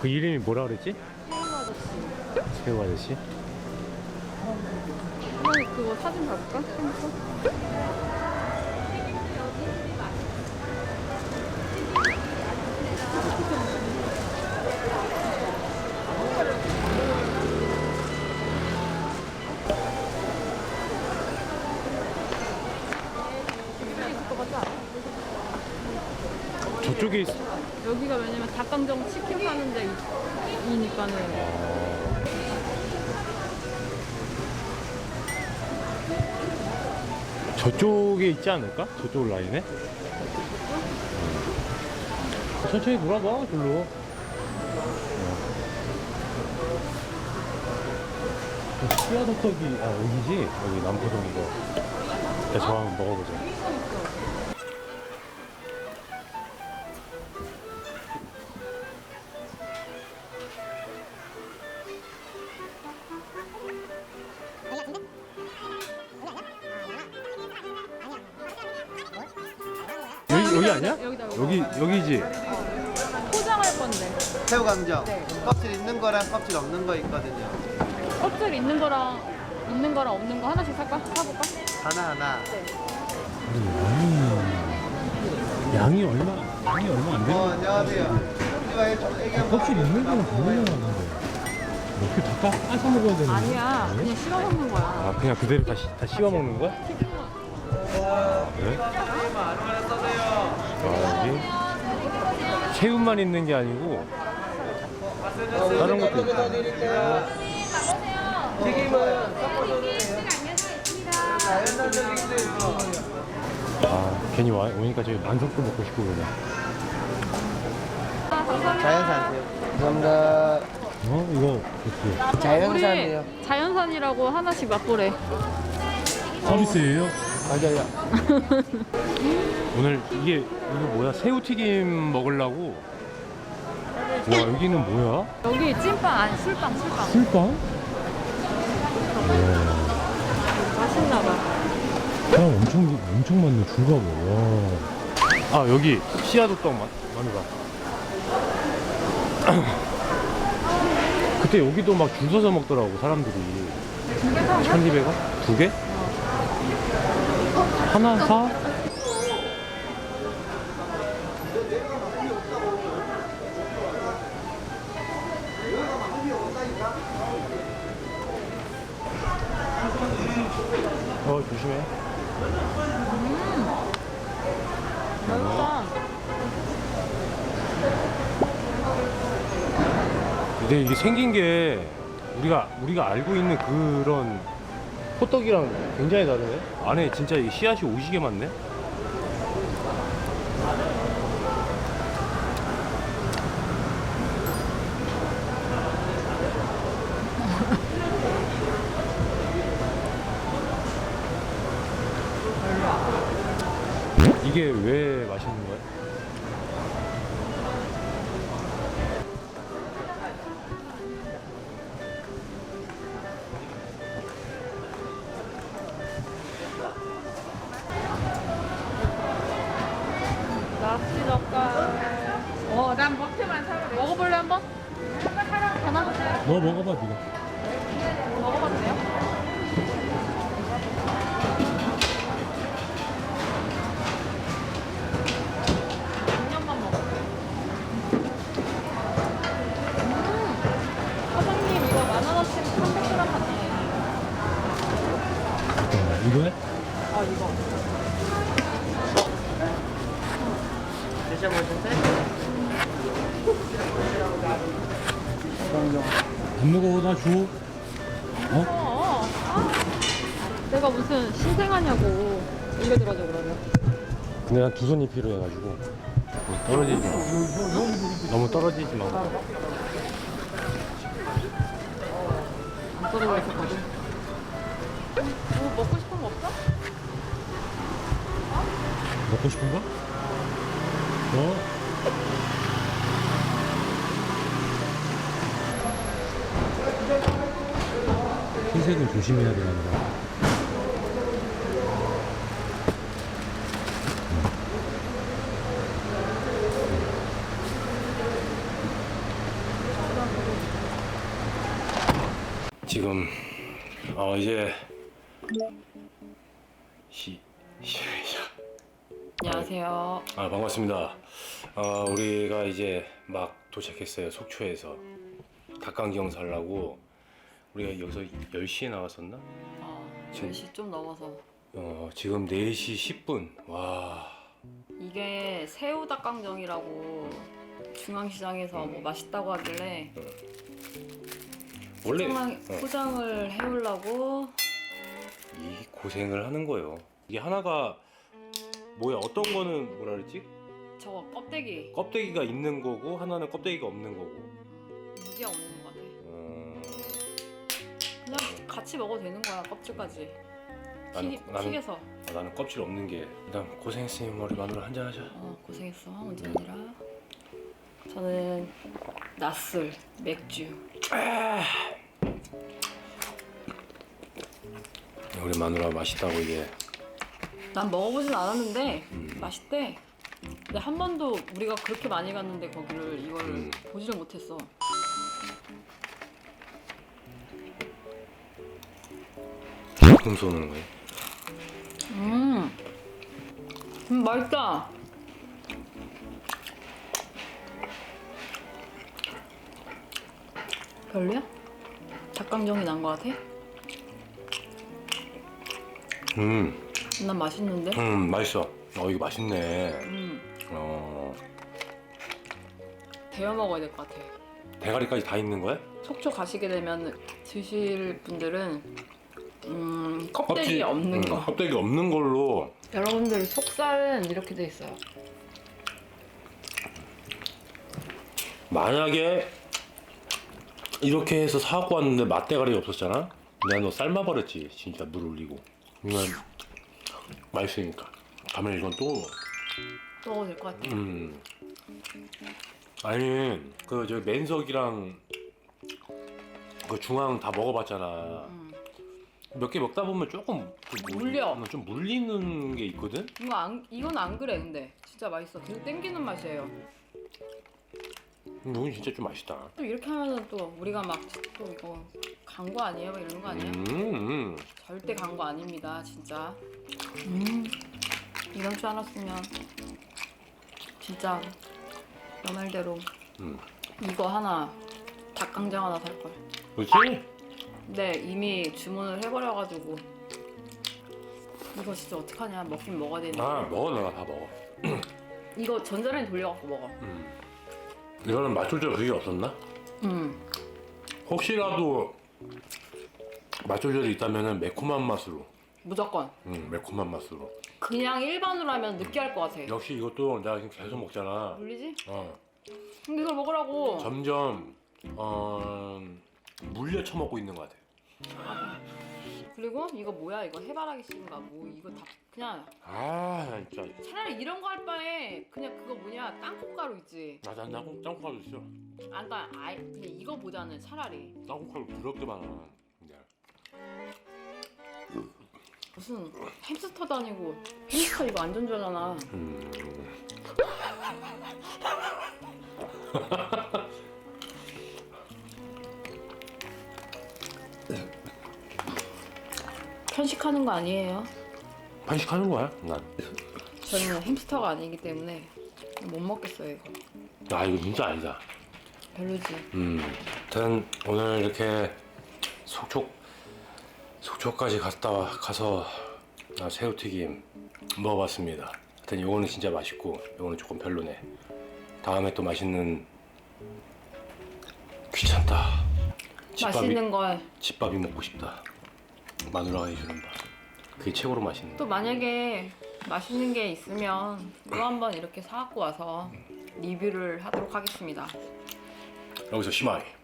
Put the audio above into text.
그 이름이 뭐라 그랬지? 새우 아저씨. 한번 그거 사진 봐볼까? 핸드폰? 저쪽에 있... 여기가 왜냐면 닭강정 치킨 파는 데이니까는 저쪽에 있지 않을까? 저쪽 라인에? 천천히 돌아봐, 절로. 씨앗호떡이, 아, 여기지? 여기 남포동 이거. 일단 저 한번 먹어보자. 여기지? 포장할 건데 새우 강정 네. 껍질 있는 거랑 껍질 없는 거 있거든요 껍질 있는 거랑 있는 거랑 없는 거 하나씩 살까? 사볼까? 하나 하나 양이 얼마, 양이 얼마 안어 안녕하세요 껍질 있는 거는 분명히 하는데. 이렇게 다 따, 따서 먹어야 되는 거야? 아니야 그냥 씹어 먹는 거야 아, 그냥 그대로 다, 시- 다 씹어 먹는 거야? 거 그래? 아, 여기 새우만 있는 게 아니고 다른 것도 있다. 아, 괜히 와, 오니까 저기 만석도 먹고 싶고 그러네. 자연산 새우 감사합니다 어? 이거 그치. 자연산이에요 우리 자연산이라고 하나씩 맛보래 서비스예요? 맞아요 오늘 이게 이거 뭐야? 새우튀김 먹으려고. 와 여기는 뭐야? 여기 찐빵 아니 술빵 술빵 술빵? 맛있나 봐 사람 엄청 엄청 많네 줄가 봐. 와. 아 여기 씨앗호떡 맛 많이 봐. 그때 여기도 막 줄 서서 먹더라고 사람들이. 두개 사? 1200원? 두 개? 사? 어 조심해. 맛있다 근데 이게 생긴 게 우리가 우리가 알고 있는 그런 호떡이랑 굉장히 다르네. 안에 진짜 이 씨앗이 오지게 많네. 이게 왜 맛 너 먹어봐 네가. 먹어봐도 돼요? 양념만 먹어. 음, 사장님 이거 만 원어치 300g 같네. 이거야? 아 이거. 드셔보셨어요? 안 먹어 나 줘. 어? 어. 아, 내가 무슨 신생하냐고 올려들어줘 그러면. 근데 난 두 손이 필요해가지고 떨어지지 마. 너무 떨어지지 마. 안 떨어져 있었거든. 뭐 먹고 싶은 거 없어? 먹고 싶은 거? 조심해야 된다. 지금 어 이제 시, 시, 안녕하세요. 아 반갑습니다. 어, 우리가 이제 막 도착했어요 속초에서 닭강정 살라고 우리가 여기서 10시에 나왔었나? 어, 지금- 10시 좀 넘어서 어 지금 4시 10분 와 이게 새우 닭강정이라고 중앙시장에서 뭐 맛있다고 하길래 원래 포장, 어, 포장을 해오려고 이 고생을 하는 거예요. 이게 하나가 뭐야 어떤 거는 뭐라 그랬지? 저거 껍데기 껍데기가 있는 거고 하나는 껍데기가 없는 거고. 이게. 어, 그냥 같이 먹어도 되는 거야 껍질까지. 나는 튀, 나는 튀겨서. 아, 나는 껍질 없는 게 일단 고생했으니 머리 마누라 한잔 하자. 어, 고생했어 운전이라. 저는 낮술 맥주. 우리 마누라 맛있다고 이게 난 먹어보진 않았는데 맛있대. 근데 한 번도 우리가 그렇게 많이 갔는데 거기를 이걸 음. 보지를 못했어. 조금 쏘는 거예요. 음, 음 맛있다. 별로야? 닭강정이 난것 같아? 음, 난 맛있는데. 음 맛있어. 어 이거 맛있네. 음, 어 데워 먹어야 될 것 같아. 대가리까지 다 있는 거야? 속초 가시게 되면 드실 분들은 음, 껍데기 없는 음, 거. 껍데기 없는 걸로 여러분들 속살은 이렇게 돼 있어요. 만약에 이렇게 해서 사갖고 왔는데 맛대가리가 없었잖아? 내가 너 삶아버렸지 진짜 물 올리고 이건 맛있으니까 다음에 이건 또또 먹어도 될 것 같아. 음. 아니 그 저 맨석이랑 그 중앙 다 먹어봤잖아 음. 몇 개 먹다 보면 조금 좀 물- 물려. 좀 물리는 게 있거든? 이거 안 이건 안 그래 근데 진짜 맛있어. 계속 땡기는 맛이에요. 음, 이건 진짜 좀 맛있다 또 이렇게 하면은 또 우리가 막 또 이거 광고 아니에요? 막 이러는 거 아니야? 음, 음. 절대 광고 아닙니다, 진짜. 음, 이럴 줄 알았으면 진짜 너 말대로 음. 이거 하나 닭강정 하나 살 걸. 그렇지? 근데 이미 주문을 해버려가지고 이거 진짜 어떡하냐 먹긴 먹어야 되는데 아 먹어 내가 다 먹어 이거 전자레인지 돌려갖고 먹어. 음. 이거는 맛조절 그게 없었나? 음, 혹시라도 맛조절이 있다면 매콤한 맛으로 무조건. 음, 매콤한 맛으로 그냥 일반으로 하면 느끼할 것 같아. 역시 이것도 내가 지금 계속 먹잖아 물리지? 어, 근데 이걸 먹으라고. 점점 어, 물려 처먹고 있는 것 같아 그리고 이거 뭐야? 이거 해바라기 씨인가 뭐 이거 다 그냥 아 진짜 차라리 이런 거 할 바에 그냥 그거 뭐냐 땅콩가루 있지. 나난 짱 짱콩가루 있어 아까 아예 근데 이거보다는 차라리 짱콩가루 부럽게 많아 근데. 무슨 햄스터도 아니고 햄스터 이거 안 전자잖아. 음. 편식하는 거 아니에요. 편식하는 거야 난. 저는 햄스터가 아니기 때문에 못 먹겠어요 이거. 아 이거 진짜 아니다 별로지. 음, 하여튼 오늘 이렇게 속초 속초까지 갔다 와- 가서 아, 새우튀김 먹어봤습니다. 하여튼 요거는 진짜 맛있고 요거는 조금 별로네. 다음에 또 맛있는 귀찮다. 집밥이 맛있는 거 집밥이 먹고 싶다. 마누라가 해주는 밥. 그게 최고로 맛있는. 또 만약에 맛있는 게 있으면 또 한번 이렇게 사갖고 와서 리뷰를 하도록 하겠습니다. 여기서 심하게.